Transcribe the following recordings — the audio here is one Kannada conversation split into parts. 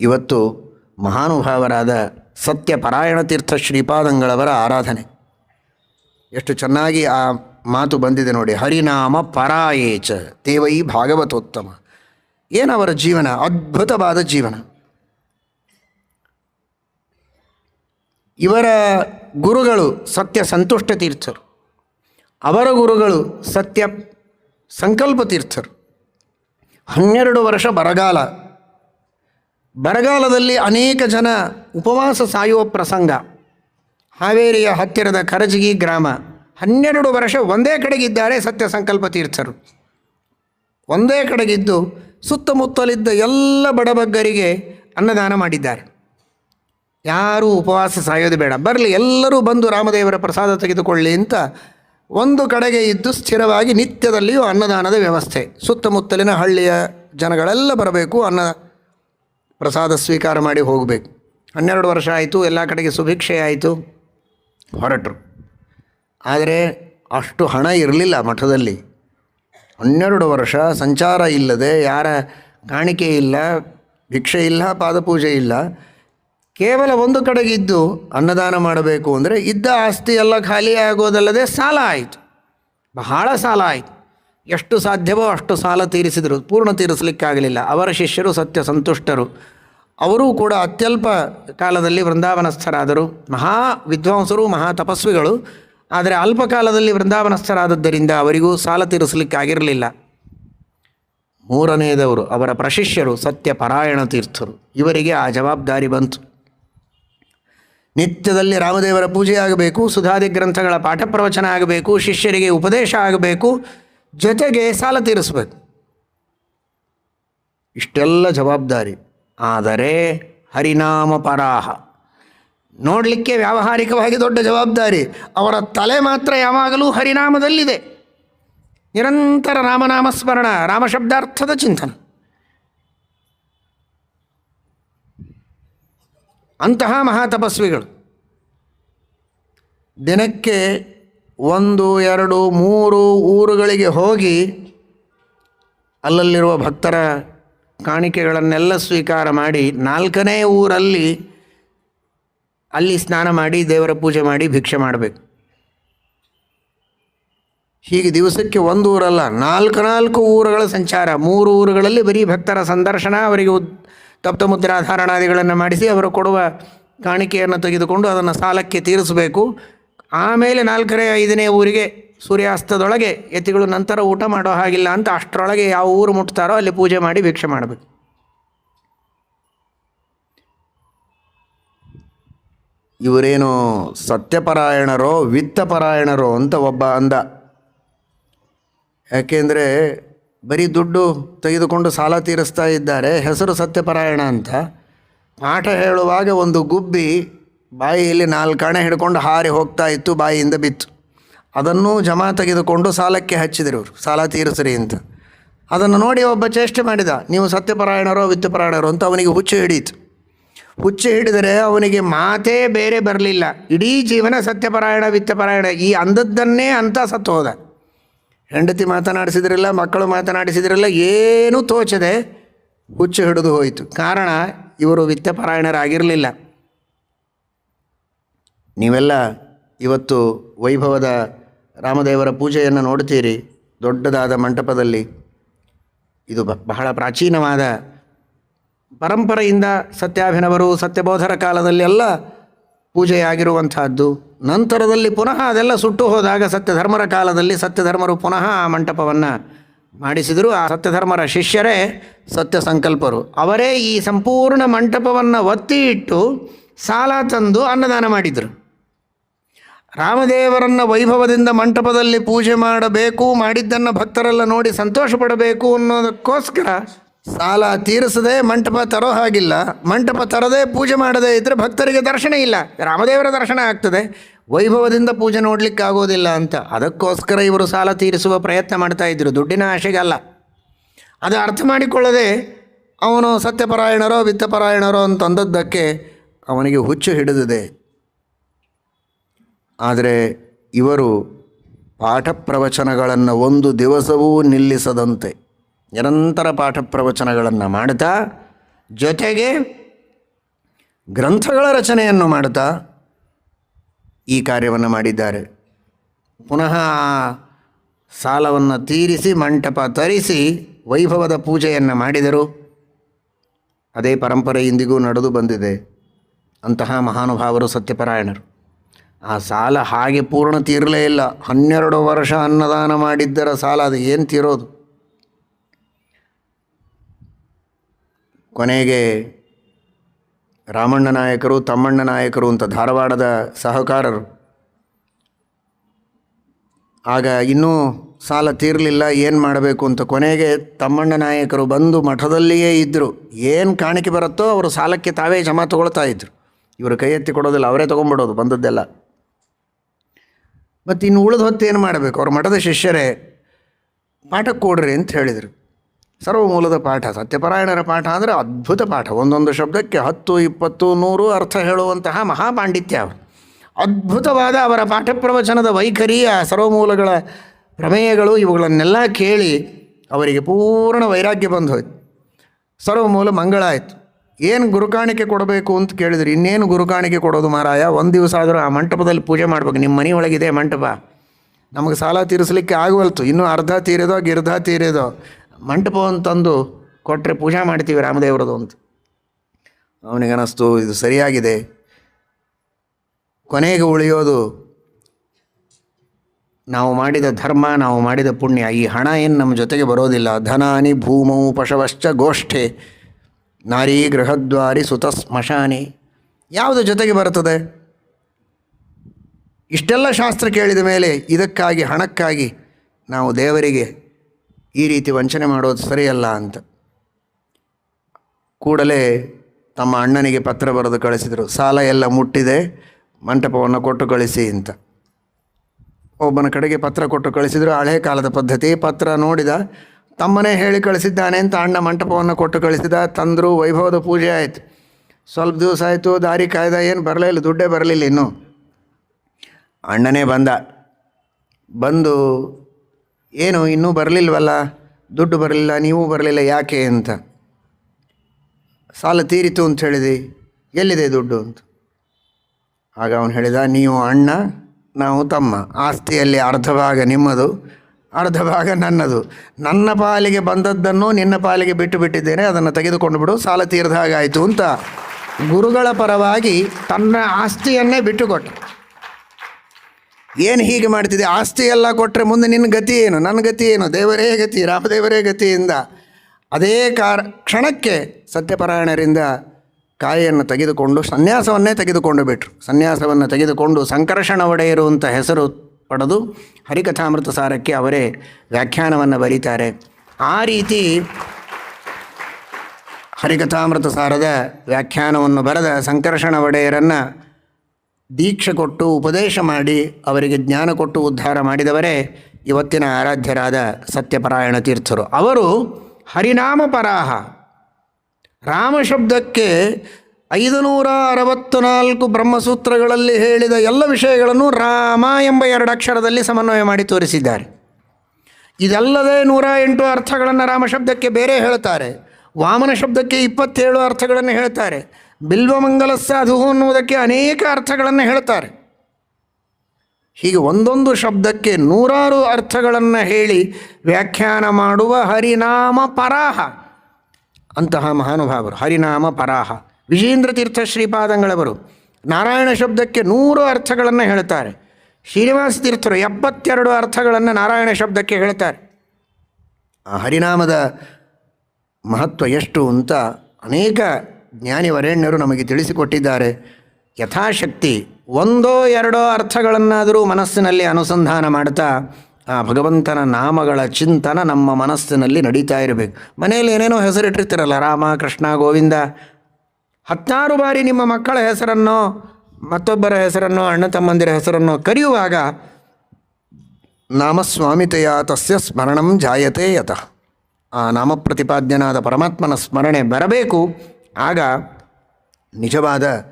ಇವತ್ತು ಮಹಾನುಭಾವರಾದ ಸತ್ಯಪರಾಯಣ ತೀರ್ಥ ಶ್ರೀಪಾದಂಗಳವರ ಆರಾಧನೆ. ಎಷ್ಟು ಚೆನ್ನಾಗಿ ಆ ಮಾತು ಬಂದಿದೆ ನೋಡಿ. ಹರಿನಾಮ ಪರಾಯೇಚ ದೇವೈ ಭಾಗವತೋತ್ತಮ. ಏನವರ ಜೀವನ? ಅದ್ಭುತವಾದ ಜೀವನ. ಇವರ ಗುರುಗಳು ಸತ್ಯ ಸಂತುಷ್ಟ ತೀರ್ಥರು. ಅವರ ಗುರುಗಳು ಸತ್ಯ ಸಂಕಲ್ಪ ತೀರ್ಥರು. ಹನ್ನೆರಡು ವರ್ಷ ಬರಗಾಲ ಬರಗಾಲದಲ್ಲಿ ಅನೇಕ ಜನ ಉಪವಾಸ ಸಾಯುವ ಪ್ರಸಂಗ. ಹಾವೇರಿಯ ಹತ್ತಿರದ ಕರಜಗಿ ಗ್ರಾಮ. ಹನ್ನೆರಡು ವರ್ಷ ಒಂದೇ ಕಡೆಗಿದ್ದಾರೆ ಸತ್ಯ ಸಂಕಲ್ಪ ತೀರ್ಥರು. ಒಂದೇ ಕಡೆಗಿದ್ದು ಸುತ್ತಮುತ್ತಲಿದ್ದ ಎಲ್ಲ ಬಡಬಗ್ಗರಿಗೆ ಅನ್ನದಾನ ಮಾಡಿದ್ದಾರೆ. ಯಾರೂ ಉಪವಾಸ ಸಾಯೋದು ಬೇಡ. ಬರಲಿ, ಎಲ್ಲರೂ ಬಂದು ರಾಮದೇವರ ಪ್ರಸಾದ ತೆಗೆದುಕೊಳ್ಳಿ ಅಂತ ಒಂದು ಕಡೆಗೆ ಇದ್ದು ಸ್ಥಿರವಾಗಿ ನಿತ್ಯದಲ್ಲಿಯೂ ಅನ್ನದಾನದ ವ್ಯವಸ್ಥೆ. ಸುತ್ತಮುತ್ತಲಿನ ಹಳ್ಳಿಯ ಜನಗಳೆಲ್ಲ ಬರಬೇಕು, ಅನ್ನ ಪ್ರಸಾದ ಸ್ವೀಕಾರ ಮಾಡಿ ಹೋಗಬೇಕು. ಹನ್ನೆರಡು ವರ್ಷ ಆಯಿತು, ಎಲ್ಲ ಕಡೆಗೆ ಸುಭಿಕ್ಷೆ ಆಯಿತು, ಹೊರಟರು. ಆದರೆ ಅಷ್ಟು ಹಣ ಇರಲಿಲ್ಲ ಮಠದಲ್ಲಿ. ಹನ್ನೆರಡು ವರ್ಷ ಸಂಚಾರ ಇಲ್ಲದೆ, ಯಾರ ಕಾಣಿಕೆ ಇಲ್ಲ, ಭಿಕ್ಷೆ ಇಲ್ಲ, ಪಾದಪೂಜೆ ಇಲ್ಲ. ಕೇವಲ ಒಂದು ಕಡೆಗಿದ್ದು ಅನ್ನದಾನ ಮಾಡಬೇಕು ಅಂದರೆ ಇದ್ದ ಆಸ್ತಿ ಎಲ್ಲ ಖಾಲಿ ಆಗೋದಲ್ಲದೆ ಸಾಲ ಆಯಿತು. ಬಹಳ ಸಾಲ ಆಯಿತು. ಎಷ್ಟು ಸಾಧ್ಯವೋ ಅಷ್ಟು ಸಾಲ ತೀರಿಸಿದರು. ಪೂರ್ಣ ತೀರಿಸಲಿಕ್ಕಾಗಲಿಲ್ಲ. ಅವರ ಶಿಷ್ಯರು ಸತ್ಯ ಸಂತುಷ್ಟರು. ಅವರೂ ಕೂಡ ಅತ್ಯಲ್ಪ ಕಾಲದಲ್ಲಿ ವೃಂದಾವನಸ್ಥರಾದರು. ಮಹಾ ವಿದ್ವಾಂಸರು, ಮಹಾ ತಪಸ್ವಿಗಳು. ಆದರೆ ಅಲ್ಪ ಕಾಲದಲ್ಲಿ ವೃಂದಾವನಸ್ಥರಾದದ್ದರಿಂದ ಅವರಿಗೂ ಸಾಲ ತೀರಿಸಲಿಕ್ಕಾಗಿರಲಿಲ್ಲ. ಮೂರನೆಯದವರು ಅವರ ಪ್ರಶಿಷ್ಯರು, ಸತ್ಯ ಪರಾಯಣ ತೀರ್ಥರು. ಇವರಿಗೆ ಆ ಜವಾಬ್ದಾರಿ ಬಂತು. ನಿತ್ಯದಲ್ಲಿ ರಾಮದೇವರ ಪೂಜೆ ಆಗಬೇಕು ಸುಧಾದಿ ಗ್ರಂಥಗಳ ಪಾಠ ಪ್ರವಚನ ಆಗಬೇಕು, ಶಿಷ್ಯರಿಗೆ ಉಪದೇಶ ಆಗಬೇಕು. ಜೊತೆಗೆ ಸಾಲ ತೀರಿಸ್ಬೇಕು. ಇಷ್ಟೆಲ್ಲ ಜವಾಬ್ದಾರಿ. ಆದರೆ ಹರಿನಾಮ ಪರಾಹ. ನೋಡಲಿಕ್ಕೆ ವ್ಯಾವಹಾರಿಕವಾಗಿ ದೊಡ್ಡ ಜವಾಬ್ದಾರಿ. ಅವರ ತಲೆ ಮಾತ್ರ ಯಾವಾಗಲೂ ಹರಿನಾಮದಲ್ಲಿದೆ. ನಿರಂತರ ರಾಮನಾಮ ಸ್ಮರಣ ರಾಮಶಬ್ದಾರ್ಥದ ಚಿಂತನೆ. ಅಂತಹ ಮಹಾತಪಸ್ವಿಗಳು ದಿನಕ್ಕೆ ಒಂದು, ಎರಡು, ಮೂರು ಊರುಗಳಿಗೆ ಹೋಗಿ ಅಲ್ಲಲ್ಲಿರುವ ಭಕ್ತರ ಕಾಣಿಕೆಗಳನ್ನೆಲ್ಲ ಸ್ವೀಕಾರ ಮಾಡಿ ನಾಲ್ಕನೇ ಊರಲ್ಲಿ ಅಲ್ಲಿ ಸ್ನಾನ ಮಾಡಿ ದೇವರ ಪೂಜೆ ಮಾಡಿ ಭಿಕ್ಷೆ ಮಾಡಬೇಕು. ಹೀಗೆ ದಿವಸಕ್ಕೆ ಒಂದು ಊರಲ್ಲ, ನಾಲ್ಕು ನಾಲ್ಕು ಊರುಗಳ ಸಂಚಾರ. ಮೂರು ಊರುಗಳಲ್ಲಿ ಬರೀ ಭಕ್ತರ ಸಂದರ್ಶನ, ಅವರಿಗೆ ತಪ್ತ ಮುದ್ರಾಧಾರಣಾದಿಗಳನ್ನು ಮಾಡಿಸಿ ಅವರು ಕೊಡುವ ಕಾಣಿಕೆಯನ್ನು ತೆಗೆದುಕೊಂಡು ಅದನ್ನು ಸಾಲಕ್ಕೆ ತೀರಿಸಬೇಕು. ಆಮೇಲೆ ನಾಲ್ಕನೇ ಐದನೇ ಊರಿಗೆ ಸೂರ್ಯಾಸ್ತದೊಳಗೆ ಯತಿಗಳು ನಂತರ ಊಟ ಮಾಡೋ ಹಾಗಿಲ್ಲ ಅಂತ ಅಷ್ಟರೊಳಗೆ ಯಾವ ಊರು ಮುಟ್ತಾರೋ ಅಲ್ಲಿ ಪೂಜೆ ಮಾಡಿ ಭಿಕ್ಷೆ ಮಾಡಬೇಕು. ಇವರೇನು ಸತ್ಯಪರಾಯಣರೋ ವಿತ್ತಪರಾಯಣರೋ ಅಂತ ಒಬ್ಬ ಅಂದ. ಯಾಕೆಂದರೆ ಬರೀ ದುಡ್ಡು ತೆಗೆದುಕೊಂಡು ಸಾಲ ತೀರಿಸ್ತಾ ಇದ್ದಾರೆ, ಹೆಸರು ಸತ್ಯಪರಾಯಣ ಅಂತ. ಪಾಠ ಹೇಳುವಾಗ ಒಂದು ಗುಬ್ಬಿ ಬಾಯಿಯಲ್ಲಿ ನಾಲ್ಕು ಹಣೆ ಹಿಡ್ಕೊಂಡು ಹಾರಿ ಹೋಗ್ತಾ ಇತ್ತು, ಬಾಯಿಯಿಂದ ಬಿತ್ತು. ಅದನ್ನು ಜಮಾ ತೆಗೆದುಕೊಂಡು ಸಾಲಕ್ಕೆ ಹಚ್ಚಿದರು. ಸಾಲ ತೀರಿಸ್ರಿ ಅಂತ. ಅದನ್ನು ನೋಡಿ ಒಬ್ಬ ಚೇಷ್ಟೆ ಮಾಡಿದ, ನೀವು ಸತ್ಯಪರಾಯಣರೋ ವಿತ್ತಪರಾಯಣರೋ ಅಂತ ಅವನಿಗೆ ಹುಚ್ಚು ಹಿಡೀತು. ಹುಚ್ಚು ಹಿಡಿದರೆ ಅವನಿಗೆ ಮಾತೇ ಬೇರೆ ಬರಲಿಲ್ಲ. ಇಡೀ ಜೀವನ ಸತ್ಯಪರಾಯಣ ವಿತ್ತಪರಾಯಣ ಈ ಅಂದದ್ದನ್ನೇ ಅಂತ ಸತ್ತು ಹೋದ. ಹೆಂಡತಿ ಮಾತನಾಡಿಸಿದ್ರಲ್ಲ, ಮಕ್ಕಳು ಮಾತನಾಡಿಸಿದ್ರಲ್ಲ, ಏನೂ ತೋಚದೆ ಹುಚ್ಚು ಹಿಡಿದು ಹೋಯಿತು. ಕಾರಣ, ಇವರು ವಿತ್ತಪರಾಯಣರಾಗಿರಲಿಲ್ಲ ನೀವೆಲ್ಲ ಇವತ್ತು ವೈಭವದ ರಾಮದೇವರ ಪೂಜೆಯನ್ನು ನೋಡ್ತೀರಿ ದೊಡ್ಡದಾದ ಮಂಟಪದಲ್ಲಿ. ಇದು ಬಹಳ ಪ್ರಾಚೀನವಾದ ಪರಂಪರೆಯಿಂದ ಸತ್ಯಾಭಿನವರು, ಸತ್ಯಬೋಧರ ಕಾಲದಲ್ಲಿ ಎಲ್ಲ ಪೂಜೆಯಾಗಿರುವಂತಹದ್ದು ನಂತರದಲ್ಲಿ ಪುನಃ ಅದೆಲ್ಲ ಸುಟ್ಟು ಹೋದಾಗ ಸತ್ಯಧರ್ಮರ ಕಾಲದಲ್ಲಿ ಸತ್ಯಧರ್ಮರು ಪುನಃ ಆ ಮಂಟಪವನ್ನು ಮಾಡಿಸಿದರು. ಆ ಸತ್ಯಧರ್ಮರ ಶಿಷ್ಯರೇ ಸತ್ಯ ಸಂಕಲ್ಪರು ಅವರೇ ಈ ಸಂಪೂರ್ಣ ಮಂಟಪವನ್ನು ಒತ್ತಿ ಇಟ್ಟು ಸಾಲ ತಂದು ಅನ್ನದಾನ ಮಾಡಿದರು. ರಾಮದೇವರನ್ನ ವೈಭವದಿಂದ ಮಂಟಪದಲ್ಲಿ ಪೂಜೆ ಮಾಡಬೇಕು, ಮಾಡಿದ್ದನ್ನು ಭಕ್ತರೆಲ್ಲ ನೋಡಿ ಸಂತೋಷ ಪಡಬೇಕು ಅನ್ನೋದಕ್ಕೋಸ್ಕರ ಸಾಲ ತೀರಿಸದೆ ಮಂಟಪ ತರೋ ಹಾಗಿಲ್ಲ. ಮಂಟಪ ತರದೇ ಪೂಜೆ ಮಾಡದೇ ಇದ್ದರೆ ಭಕ್ತರಿಗೆ ದರ್ಶನ ಇಲ್ಲ. ರಾಮದೇವರ ದರ್ಶನ ಆಗ್ತದೆ. ವೈಭವದಿಂದ ಪೂಜೆ ನೋಡಲಿಕ್ಕೆ ಆಗೋದಿಲ್ಲ ಅಂತ. ಅದಕ್ಕೋಸ್ಕರ ಇವರು ಸಾಲ ತೀರಿಸುವ ಪ್ರಯತ್ನ ಮಾಡ್ತಾ ಇದ್ದರು ದುಡ್ಡಿನ ಆಶೆಗಲ್ಲ ಅದು ಅರ್ಥ ಮಾಡಿಕೊಳ್ಳದೆ ಅವನು ಸತ್ಯಪರಾಯಣರೋ, ವಿತ್ತಪರಾಯಣರೋ ಅಂತಂದದ್ದಕ್ಕೆ ಅವನಿಗೆ ಹುಚ್ಚು ಹಿಡಿದಿದೆ. ಆದರೆ ಇವರು ಪಾಠ ಪ್ರವಚನಗಳನ್ನು ಒಂದು ದಿವಸವೂ ನಿಲ್ಲಿಸದಂತೆ ನಿರಂತರ ಪಾಠ ಪ್ರವಚನಗಳನ್ನು ಮಾಡ್ತಾ ಜೊತೆಗೆ ಗ್ರಂಥಗಳ ರಚನೆಯನ್ನು ಮಾಡ್ತಾ ಈ ಕಾರ್ಯವನ್ನು ಮಾಡಿದ್ದಾರೆ. ಪುನಃ ಸಾಲವನ್ನು ತೀರಿಸಿ, ಮಂಟಪ ತರಿಸಿ, ವೈಭವದ ಪೂಜೆಯನ್ನು ಮಾಡಿದರು. ಅದೇ ಪರಂಪರೆ ಇಂದಿಗೂ ನಡೆದು ಬಂದಿದೆ. ಅಂತಹ ಮಹಾನುಭಾವರು ಸತ್ಯಪರಾಯಣರು. ಆ ಸಾಲ ಹಾಗೆ ಪೂರ್ಣ ತೀರಲೇ ಇಲ್ಲ. ಹನ್ನೆರಡು ವರ್ಷ ಅನ್ನದಾನ ಮಾಡಿದ್ದರ ಸಾಲ ಅದು ಏನು ತೀರೋದು? ಕೊನೆಗೆ ರಾಮಣ್ಣ ನಾಯಕರು, ತಮ್ಮಣ್ಣ ನಾಯಕರು ಅಂತ ಧಾರವಾಡದ ಸಹಕಾರರು. ಆಗ ಇನ್ನೂ ಸಾಲ ತೀರಲಿಲ್ಲ, ಏನು ಮಾಡಬೇಕು ಅಂತ ಕೊನೆಗೆ ತಮ್ಮಣ್ಣ ನಾಯಕರು ಬಂದು ಮಠದಲ್ಲಿಯೇ ಇದ್ದರು ಏನು ಕಾಣಿಕೆ ಬರುತ್ತೋ ಅವರು ಸಾಲಕ್ಕೆ ತಾವೇ ಜಮಾ ತಗೊಳ್ತಾ ಇದ್ದರು ಇವರು ಕೈ ಎತ್ತಿ ಕೊಡೋದಿಲ್ಲ, ಅವರೇ ತೊಗೊಂಡ್ಬಿಡೋದು ಬಂದದ್ದೆಲ್ಲ. ಮತ್ತು ಇನ್ನು ಉಳಿದ ಹೊತ್ತು ಏನು ಮಾಡಬೇಕು? ಅವ್ರ ಮಠದ ಶಿಷ್ಯರೇ, ಪಾಠ ಕೊಡ್ರಿ ಅಂತ ಹೇಳಿದರು. ಸರ್ವಮೂಲದ ಪಾಠ, ಸತ್ಯಪರಾಯಣರ ಪಾಠ ಅಂದರೆ ಅದ್ಭುತ ಪಾಠ. ಒಂದೊಂದು ಶಬ್ದಕ್ಕೆ ಹತ್ತು, ಇಪ್ಪತ್ತು, ನೂರು ಅರ್ಥ ಹೇಳುವಂತಹ ಮಹಾಪಾಂಡಿತ್ಯ ಅವರು ಅದ್ಭುತವಾದ ಅವರ ಪಾಠ ಪ್ರವಚನದ ವೈಖರಿ, ಆ ಸರ್ವಮೂಲಗಳ ಪ್ರಮೇಯಗಳು ಇವುಗಳನ್ನೆಲ್ಲ ಕೇಳಿ ಅವರಿಗೆ ಪೂರ್ಣ ವೈರಾಗ್ಯ ಬಂದು ಹೋಯ್ತು. ಮಂಗಳ ಆಯಿತು. ಏನು ಗುರುಕಾಣಿಕೆ ಕೊಡಬೇಕು ಅಂತ ಕೇಳಿದ್ರಿ. ಇನ್ನೇನು ಗುರುಕಾಣಿಕೆ ಕೊಡೋದು ಮಾರಾಯ? ಒಂದು ದಿವಸ ಆದರೂ ಆ ಮಂಟಪದಲ್ಲಿ ಪೂಜೆ ಮಾಡಬೇಕು. ನಿಮ್ಮ ಮನೆಯೊಳಗಿದೆ ಮಂಟಪ. ನಮಗೆ ಸಾಲ ತೀರಿಸಲಿಕ್ಕೆ ಆಗವಲ್ತು. ಇನ್ನೂ ಅರ್ಧ ತೀರಿದೋ, ಗಿರ್ಧ ತೀರಿದೋ ಮಂಟಪವನ್ನು ತಂದು ಕೊಟ್ಟರೆ ಪೂಜೆ ಮಾಡ್ತೀವಿ ರಾಮದೇವರದು ಅಂತ. ಅವನಿಗೆ ಅನ್ನಿಸ್ತು ಇದು ಸರಿಯಾಗಿದೆ. ಕೊನೆಗೆ ಉಳಿಯೋದು ನಾವು ಮಾಡಿದ ಧರ್ಮ, ನಾವು ಮಾಡಿದ ಪುಣ್ಯ. ಈ ಹಣ ಏನು ನಮ್ಮ ಜೊತೆಗೆ ಬರೋದಿಲ್ಲ. ಧನಾನಿ ಭೂಮೌ ಪಶವಶ್ಚ ಗೋಷ್ಠೆ. ನಾರೀ ಗೃಹದ್ವಾರಿ ಸುತ ಸ್ಮಶಾನಿ ಯಾವುದು ಜೊತೆಗೆ ಬರುತ್ತದೆ? ಇಷ್ಟೆಲ್ಲ ಶಾಸ್ತ್ರ ಕೇಳಿದ ಮೇಲೆ ಇದಕ್ಕಾಗಿ, ಹಣಕ್ಕಾಗಿ ನಾವು ದೇವರಿಗೆ ಈ ರೀತಿ ವಂಚನೆ ಮಾಡೋದು ಸರಿಯಲ್ಲ ಅಂತ. ಕೂಡಲೇ ತಮ್ಮ ಅಣ್ಣನಿಗೆ ಪತ್ರ ಬರೆದು ಕಳಿಸಿದರು, ಸಾಲ ಎಲ್ಲ ಮುಟ್ಟಿದೆ, ಮಂಟಪವನ್ನು ಕೊಟ್ಟು ಕಳಿಸಿ ಅಂತ. ಒಬ್ಬನ ಕಡೆಗೆ ಪತ್ರ ಕೊಟ್ಟು ಕಳಿಸಿದರು, ಹಳೆ ಕಾಲದ ಪದ್ಧತಿ, ಪತ್ರ ನೋಡಿದ ತಮ್ಮನೇ ಹೇಳಿ ಕಳಿಸಿದ್ದಾನೆ ಅಂತ ಅಣ್ಣ ಮಂಟಪವನ್ನು ಕೊಟ್ಟು ಕಳಿಸಿದ ತಂದರು ವೈಭವದ ಪೂಜೆ ಆಯಿತು. ಸ್ವಲ್ಪ ದಿವಸ ಆಯಿತು, ದಾರಿ ಕಾಯ್ದ, ಏನು ಬರಲಿಲ್ಲ ದುಡ್ಡೇ ಬರಲಿಲ್ಲ ಇನ್ನೂ. ಅಣ್ಣನೇ ಬಂದ. ಬಂದು, ಏನು, ಇನ್ನೂ ಬರಲಿಲ್ವಲ್ಲ? ದುಡ್ಡು ಬರಲಿಲ್ಲ, ನೀವು ಬರಲಿಲ್ಲ ಯಾಕೆ ಅಂತ. ಸಾಲ ತೀರಿತು ಅಂತ ಹೇಳಿದೆ. ಎಲ್ಲಿದೆ ದುಡ್ಡು ಅಂತ. ಆಗ ಅವನು ಹೇಳಿದ, ನೀವು ಅಣ್ಣ, ನಾವು ತಮ್ಮ. ಆಸ್ತಿಯಲ್ಲಿ ಅರ್ಧ ಭಾಗ ನಿಮ್ಮದು. ಅರ್ಧ ಭಾಗ ನನ್ನದು. ನನ್ನ ಪಾಲಿಗೆ ಬಂದದ್ದನ್ನು ನಿನ್ನ ಪಾಲಿಗೆ ಬಿಟ್ಟು ಬಿಟ್ಟಿದ್ದೇನೆ, ಅದನ್ನು ತೆಗೆದುಕೊಂಡು ಬಿಡು, ಸಾಲ ತೀರ್ದ ಹಾಗಾಯಿತು ಅಂತ ಗುರುಗಳ ಪರವಾಗಿ ತನ್ನ ಆಸ್ತಿಯನ್ನೇ ಬಿಟ್ಟುಕೊಟ್ಟ. ಏನು ಹೀಗೆ ಮಾಡ್ತಿದ್ದೆ? ಆಸ್ತಿ ಎಲ್ಲ ಕೊಟ್ಟರೆ ಮುಂದೆ ನಿನ್ನ ಗತಿ ಏನು? ನನ್ನ ಗತಿ ಏನು? ದೇವರೇ ಗತಿ, ರಾಮದೇವರೇ ಗತಿಯಿಂದ. ಅದೇ ಕಾರ, ಕ್ಷಣಕ್ಕೆ ಸತ್ಯಪರಾಯಣರಿಂದ ಕಾಯಿಯನ್ನು ತೆಗೆದುಕೊಂಡು, ಸನ್ಯಾಸವನ್ನೇ ತೆಗೆದುಕೊಂಡು ಬಿಟ್ರು. ಸನ್ಯಾಸವನ್ನು ತೆಗೆದುಕೊಂಡು ಸಂಕರ್ಷಣ ಒಡೆಯರು ಅಂತ ಹೆಸರು ಪಡೆದು ಹರಿಕಥಾಮೃತ ಸಾರಕ್ಕೆ ಅವರೇ ವ್ಯಾಖ್ಯಾನವನ್ನು ಬರೀತಾರೆ. ಆ ರೀತಿ ಹರಿಕಥಾಮೃತ ಸಾರದ ವ್ಯಾಖ್ಯಾನವನ್ನು ಬರೆದ ಸಂಕರ್ಷಣ ಒಡೆಯರನ್ನು ದೀಕ್ಷೆ ಕೊಟ್ಟು ಉಪದೇಶ ಮಾಡಿ ಅವರಿಗೆ ಜ್ಞಾನ ಕೊಟ್ಟು ಉದ್ಧಾರ ಮಾಡಿದವರೇ ಇವತ್ತಿನ ಆರಾಧ್ಯರಾದ ಸತ್ಯಪರಾಯಣ ತೀರ್ಥರು. ಅವರು ಹರಿನಾಮ ಪರಾಹ, ರಾಮ ಐದು ನೂರ ಅರವತ್ತು ನಾಲ್ಕು ಬ್ರಹ್ಮಸೂತ್ರಗಳಲ್ಲಿ ಹೇಳಿದ ಎಲ್ಲ ವಿಷಯಗಳನ್ನು ರಾಮ ಎಂಬ ಎರಡು ಅಕ್ಷರದಲ್ಲಿ ಸಮನ್ವಯ ಮಾಡಿ ತೋರಿಸಿದ್ದಾರೆ. ಇದಲ್ಲದೆ ನೂರ ಎಂಟು ಅರ್ಥಗಳನ್ನು ರಾಮ ಶಬ್ದಕ್ಕೆ ಬೇರೆ ಹೇಳ್ತಾರೆ. ವಾಮನ ಶಬ್ದಕ್ಕೆ ಇಪ್ಪತ್ತೇಳು ಅರ್ಥಗಳನ್ನು ಹೇಳ್ತಾರೆ. ಬಿಲ್ವಮಂಗಲ ಸಾಧು ಅನ್ನುವುದಕ್ಕೆ ಅನೇಕ ಅರ್ಥಗಳನ್ನು ಹೇಳ್ತಾರೆ. ಹೀಗೆ ಒಂದೊಂದು ಶಬ್ದಕ್ಕೆ ನೂರಾರು ಅರ್ಥಗಳನ್ನು ಹೇಳಿ ವ್ಯಾಖ್ಯಾನ ಮಾಡುವ ಹರಿನಾಮ ಪರಾಹ ಅಂತಹ ಮಹಾನುಭಾವರು. ಹರಿನಾಮ ಪರಾಹ. ವಿಜೇಂದ್ರ ತೀರ್ಥ ಶ್ರೀಪಾದಂಗಳವರು ನಾರಾಯಣ ಶಬ್ದಕ್ಕೆ ನೂರು ಅರ್ಥಗಳನ್ನು ಹೇಳ್ತಾರೆ. ಶ್ರೀನಿವಾಸ ತೀರ್ಥರು ಎಪ್ಪತ್ತೆರಡು ಅರ್ಥಗಳನ್ನು ನಾರಾಯಣ ಶಬ್ದಕ್ಕೆ ಹೇಳ್ತಾರೆ. ಆ ಹರಿನಾಮದ ಮಹತ್ವ ಎಷ್ಟು ಅಂತ ಅನೇಕ ಜ್ಞಾನಿ ವರೇಣ್ಯರು ನಮಗೆ ತಿಳಿಸಿಕೊಟ್ಟಿದ್ದಾರೆ. ಯಥಾಶಕ್ತಿ ಒಂದೋ ಎರಡೋ ಅರ್ಥಗಳನ್ನಾದರೂ ಮನಸ್ಸಿನಲ್ಲಿ ಅನುಸಂಧಾನ ಮಾಡ್ತಾ ಆ ಭಗವಂತನ ನಾಮಗಳ ಚಿಂತನ ನಮ್ಮ ಮನಸ್ಸಿನಲ್ಲಿ ನಡೀತಾ ಇರಬೇಕು. ಮನೆಯಲ್ಲಿ ಏನೇನೋ ಹೆಸರಿಟ್ಟಿರ್ತೀರಲ್ಲ ರಾಮ, ಕೃಷ್ಣ, ಗೋವಿಂದ ಹತ್ತಾರು ಬಾರಿ ನಿಮ್ಮ ಮಕ್ಕಳ ಹೆಸರನ್ನು, ಮತ್ತೊಬ್ಬರ ಹೆಸರನ್ನು, ಅಣ್ಣ ತಮ್ಮಂದಿರ ಹೆಸರನ್ನು ಕರೆಯುವಾಗ, ನಾಮಸ್ವಾಮಿತೆಯ ತಸ್ಯ ಸ್ಮರಣಂ ಜಾಯತೆ ಯತಃ. ಆ ನಾಮ ಪ್ರತಿಪಾದ್ಯನಾದ ಪರಮಾತ್ಮನ ಸ್ಮರಣೆ ಬರಬೇಕು. ಆಗ ನಿಜವಾದ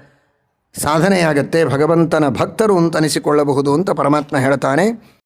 ಸಾಧನೆಯಾಗತ್ತೆ, ಭಗವಂತನ ಭಕ್ತರು ಅಂತನಿಸಿಕೊಳ್ಳಬಹುದು ಅಂತ ಪರಮಾತ್ಮ ಹೇಳ್ತಾನೆ.